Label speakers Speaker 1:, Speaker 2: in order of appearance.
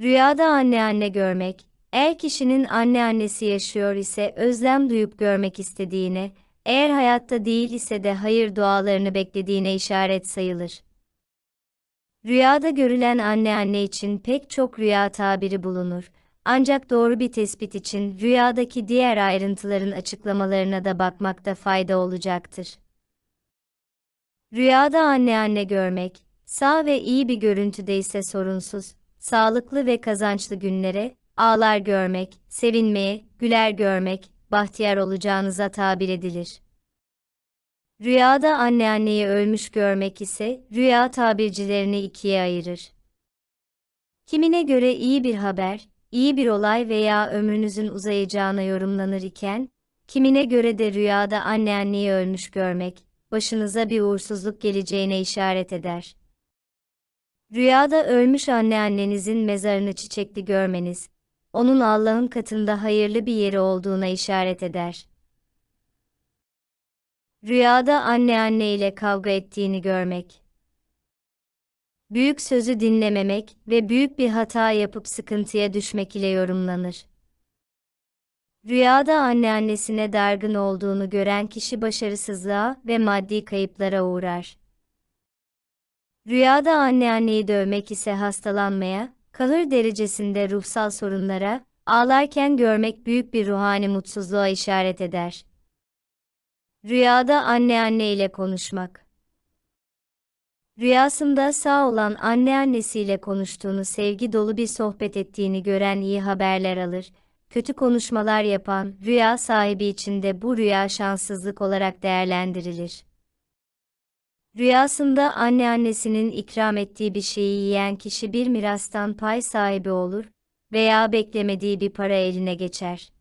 Speaker 1: Rüyada anneanne görmek, eğer kişinin anneannesi yaşıyor ise özlem duyup görmek istediğine, eğer hayatta değil ise de hayır dualarını beklediğine işaret sayılır. Rüyada görülen anneanne için pek çok rüya tabiri bulunur. Ancak doğru bir tespit için rüyadaki diğer ayrıntıların açıklamalarına da bakmakta fayda olacaktır. Rüyada anneanne görmek, sağ ve iyi bir görüntüde ise sorunsuz, sağlıklı ve kazançlı günlere, ağlar görmek, sevinmeye, güler görmek, bahtiyar olacağınıza tabir edilir. Rüyada anneanneyi ölmüş görmek ise rüya tabircilerini ikiye ayırır. Kimine göre iyi bir haber, iyi bir olay veya ömrünüzün uzayacağına yorumlanır iken, kimine göre de rüyada anneanneyi ölmüş görmek, başınıza bir uğursuzluk geleceğine işaret eder. Rüyada ölmüş anneannenizin mezarını çiçekli görmeniz, onun Allah'ın katında hayırlı bir yeri olduğuna işaret eder. Rüyada anneanne ile kavga ettiğini görmek. Büyük sözü dinlememek ve büyük bir hata yapıp sıkıntıya düşmek ile yorumlanır. Rüyada anneannesine dargın olduğunu gören kişi başarısızlığa ve maddi kayıplara uğrar. Rüyada anneanneyi dövmek ise hastalanmaya, kalır derecesinde ruhsal sorunlara, ağlarken görmek büyük bir ruhani mutsuzluğa işaret eder. Rüyada anneanne ile konuşmak. Rüyasında sağ olan anneannesiyle konuştuğunu sevgi dolu bir sohbet ettiğini gören iyi haberler alır. Kötü konuşmalar yapan rüya sahibi için de bu rüya şanssızlık olarak değerlendirilir. Rüyasında anneannesinin ikram ettiği bir şeyi yiyen kişi bir mirastan pay sahibi olur veya beklemediği bir para eline geçer.